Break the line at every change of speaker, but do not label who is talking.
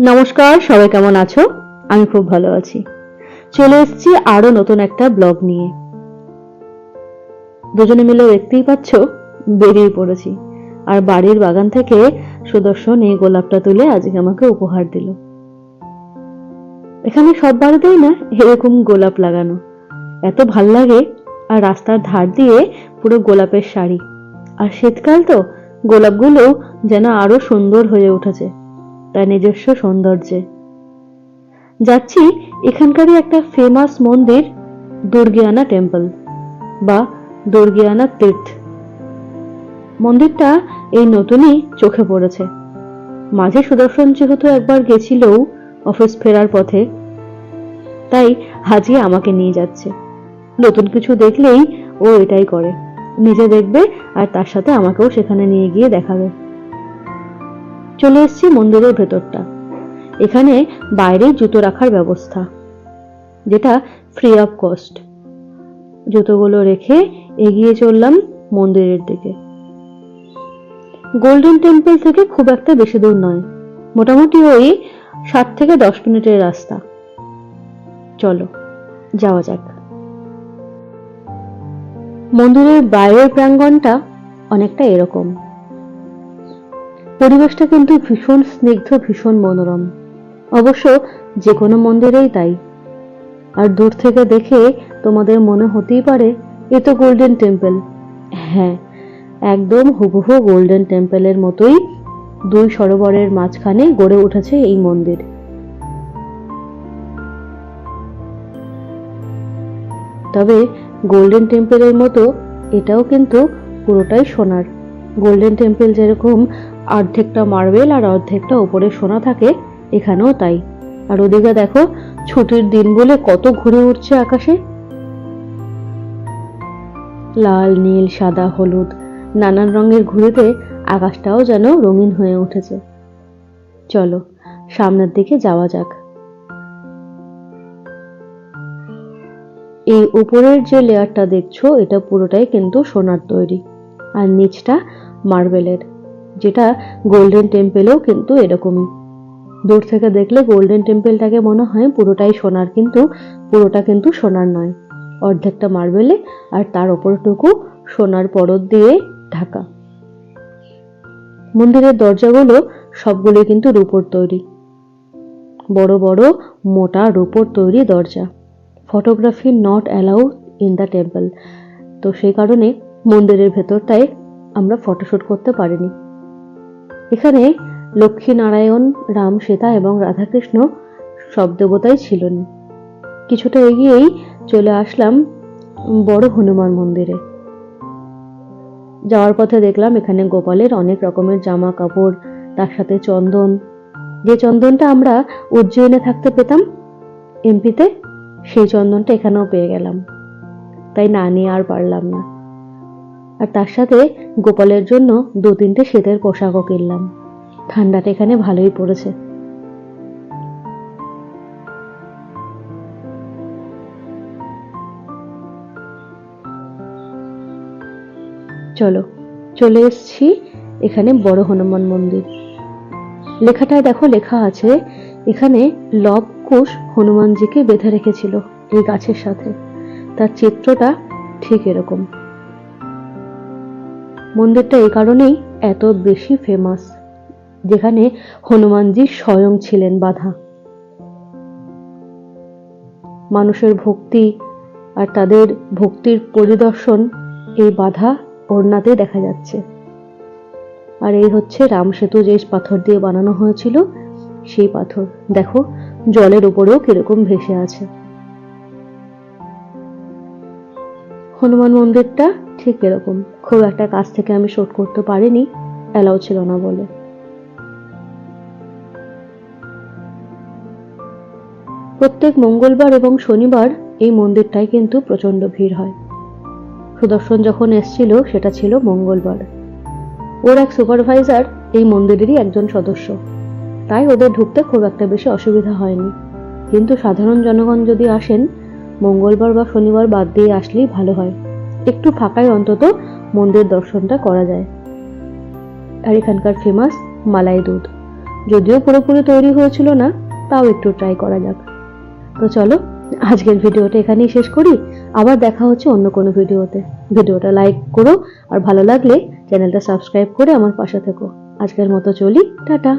নমস্কার, সবাই কেমন আছো? আমি খুব ভালো আছি। চলে এসেছি আরও নতুন একটা ব্লগ নিয়ে। দুজনে মিলে দেখতেই পাচ্ছ, বেরিয়ে পড়েছি। আর বাড়ির বাগান থেকে সুদর্শন এই গোলাপটা তুলে আজকে আমাকে উপহার দিল। এখানে সব বাড়িতেই না এরকম গোলাপ লাগানো। এত ভালো লাগে, আর রাস্তার ধার দিয়ে পুরো গোলাপের শাড়ি। আর শীতকাল তো গোলাপগুলো যেন আরও সুন্দর হয়ে উঠেছে। তার নিজস্ব সৌন্দর্যে। যাচ্ছি এখানকারই একটা ফেমাস মন্দির, দুর্গিয়ানা টেম্পল বা দুর্গিয়ানা তীর্থ। মন্দিরটা এই নতুনই চোখে পড়েছে। মাঝে সুদর্শন যেহেতু একবার গেছিলও অফিস ফেরার পথে, তাই হাজি আমাকে নিয়ে যাচ্ছে। নতুন কিছু দেখলেই ও এটাই করে। নিজে দেখবে আর তার সাথে আমাকেও সেখানে নিয়ে গিয়ে দেখাবে। চলে এসেছি মন্দিরের ভেতরটা। এখানে বাইরে জুতো রাখার ব্যবস্থা, যেটা ফ্রি অফ কস্ট জুতোগুলো রেখে এগিয়ে চললাম মন্দিরের দিকে। গোল্ডেন টেম্পল থেকে খুব একটা বেশি দূর নয়, মোটামুটি ওই সাত থেকে দশ মিনিটের রাস্তা। চলো, যাওয়া যাক। মন্দিরের বাইরের প্রাঙ্গণটা অনেকটা এরকম। পরিবেশটা কিন্তু ভীষণ স্নিগ্ধ, ভীষণ মনোরম। অবশ্য যে কোনো মন্দিরেই তাই। আর দূর থেকে দেখে তোমাদের মনে হতেই পারে, এ তো গোল্ডেন টেম্পল হ্যাঁ একদম হুবহু গোল্ডেন টেম্পলের মতোই দুই সরোবরের মাঝখানে গড়ে উঠেছে এই মন্দির। তবে গোল্ডেন টেম্পলের মতো এটাও কিন্তু পুরোটাই সোনার। গোল্ডেন টেম্পল যেরকম অর্ধেকটা মার্বেল আর অর্ধেকটা ওপরে সোনা থাকে, এখানেও তাই। আর ওদিকে দেখো, ছুটির দিন বলে কত ঘুরে উঠছে আকাশে। লাল, নীল, সাদা, হলুদ, নানান রঙের ঘুড়িতে আকাশটাও যেন রঙিন হয়ে উঠেছে। চলো, সামনের দিকে যাওয়া যাক। এই উপরের যে লেয়ারটা দেখছ, এটা পুরোটাই কিন্তু সোনার তৈরি। আর নিচটা মার্বেলের। যেটা গোল্ডেন টেম্পেলেও কিন্তু এরকমই। দূর থেকে দেখলে গোল্ডেন টেম্পেলটাকে মনে হয় পুরোটাই সোনার, কিন্তু পুরোটা কিন্তু সোনার নয়। অর্ধেকটা মার্বেলে আর তার ওপরটুকু সোনার পরত দিয়ে ঢাকা। মন্দিরের দরজাগুলো সবগুলো কিন্তু রূপোর তৈরি। বড় বড় মোটা রূপোর তৈরি দরজা। Photography not allow in the temple তো সেই কারণে মন্দিরের ভেতরটায় আমরা ফটোশ্যুট করতে পারিনি। এখানে লক্ষ্মী নারায়ণ রাম সীতা এবং রাধাকৃষ্ণ সব দেবতাই ছিলেন। কিছুটা এগিয়েই চলে আসলাম বড় হনুমান মন্দিরে। যাওয়ার পথে দেখলাম এখানে গোপালের অনেক রকমের জামা কাপড় তার সাথে চন্দন। যে চন্দনটা আমরা উজ্জয়িনে থাকতে পেতাম এমপিতে, সেই চন্দনটা এখানেও পেয়ে গেলাম। তাই না নিয়ে আর পারলাম না। আর তার সাথে গোপালের জন্য দু তিনটে শীতের পোশাকও কিনলাম। ঠান্ডাটা এখানে ভালোই পড়েছে। চলো, চলে এসছি এখানে বড় হনুমান মন্দির। লেখাটায় দেখো লেখা আছে, এখানে লব কুশ হনুমানজিকে বেঁধে রেখেছিল এই গাছের সাথে। তার চিত্রটা ঠিক এরকম। মন্দিরটা এই কারণেই এত বেশি ফেমাস যেখানে হনুমানজি স্বয়ং ছিলেন বাধা। মানুষের ভক্তি আর তাদের ভক্তির পরিদর্শন এই বাধা ওড়নাতে দেখা যাচ্ছে। আর এই হচ্ছে রাম সেতু যে পাথর দিয়ে বানানো হয়েছিল, সেই পাথর। দেখো, জলের উপরেও কীরকম ভেসে আছে। হনুমান মন্দিরটা ঠিক এরকম। খুব একটা কাছ থেকে আমি শুট করতে পারিনি অ্যালাউ ছিল না বলে। প্রত্যেক মঙ্গলবার এবং শনিবার এই মন্দিরটায় কিন্তু প্রচণ্ড ভিড় হয়। সুদর্শন যখন এসছিল, সেটা ছিল মঙ্গলবার। ওর এক সুপারভাইজার এই মন্দিরেরই একজন সদস্য। তাই ওদের ঢুকতে খুব একটা বেশি অসুবিধা হয়নি। কিন্তু সাধারণ জনগণ যদি আসেন মঙ্গলবার বা শনিবার বাদ দিয়ে আসলেই ভালো হয়। একটু ফাঁকায় অন্তত মন্দির দর্শনটা করা যায়। আর এখানকার ফেমাস মালাই দুধ। যদিও পুরোপুরি তৈরি হয়েছিল না, তাও একটু ট্রাই করা যাক। তো চলো, আজকের ভিডিওটা এখানেই শেষ করি। আবার দেখা হচ্ছে অন্য কোনো ভিডিওতে। ভিডিওটা লাইক করো, আর ভালো লাগলে চ্যানেলটা সাবস্ক্রাইব করে আমার পাশে থেকো। আজকের মতো চলি, টাটা।